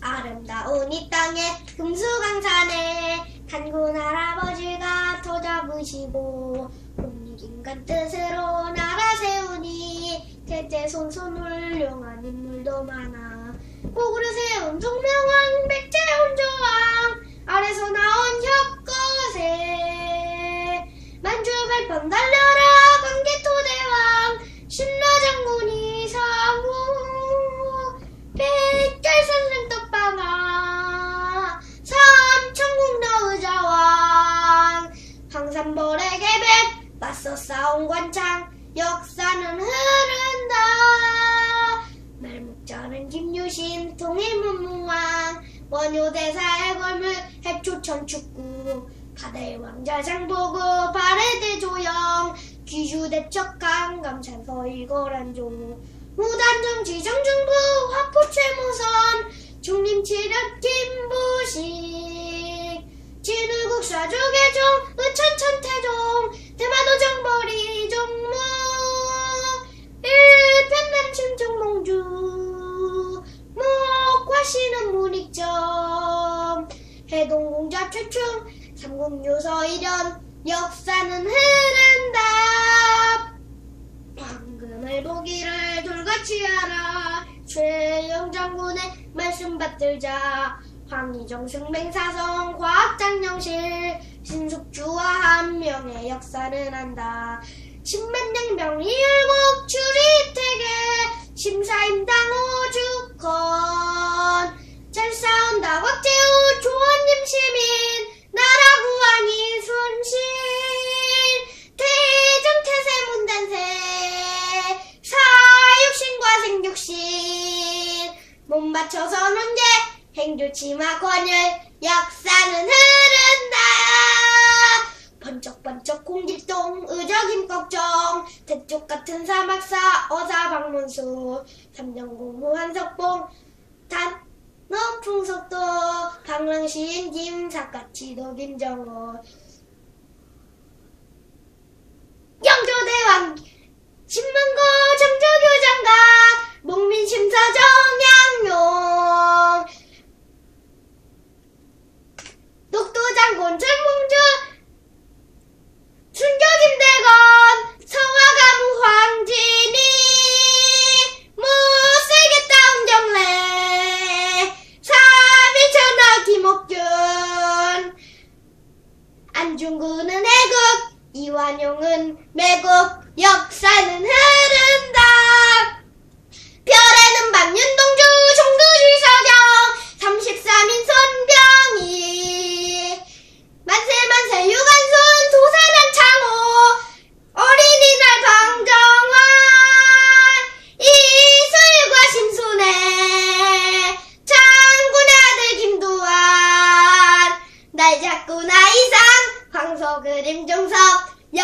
아름다운 이 땅에 금수강산에 단군 할아버지가 터 잡으시고 국립인간 뜻으로 나라 세우니 대대 손손 훌륭한 인물도 많아. 고구려 세운 송명왕 백제온 조왕 아래서 나온 협거세 만주 발판 달려 맞서 싸운 관창 역사는 흐른다. 말묵자는 김유신 통일문무왕 원효대사의 걸물 해초천축구 바다의 왕자 장보고 발해대 조영 귀주대척 강 감찬서 이거란조 무단정 지정정부 화포채무선 중림치력 김부식 진울국사 조계종 의천천태종 대마도 정벌이 종무 일편남 침정몽주. 목화시는 문익점. 해동공자 최충. 삼국유서 일연. 역사는 흐른다. 황금을 보기를 돌같이 하라. 최영 장군의 말씀 받들자 황희정 맹사성 과학장영실 신숙주와 한 명의 역사는 한다. 신만장병 일곱 주리태계 심사임당 오주건 잘 싸운다 곽재우 조원님 시민 나라 구하니 순신 대전 태세 문단세 사육신과 생육신. 못 맞춰서 논제 행주치마 권율 역사는 흐른다 번쩍번쩍 공길동 의적임 걱정 대쪽 같은 사막사 어사 방문수 삼정고무 한석봉 단 높은 속도 방랑시인 김사카치도 김정호 영조대왕 신문고 정조교 장관 목민심사 정양용 녹도장군 전몽주 순교김대건 성화가무 황진이 못살겠다 홍정래 사미천하 김옥균 안중근은 애국 이완용은 매국 역사는 흐른다 별에는 밤윤동주 종두지 서경 33인 손병희 만세 만세 유관순 도산한 창호 어린이날 강정환 이슬과 심순애 장군의 아들 김두한 날 잡고 나 이상 황소 그림 흐른다 예!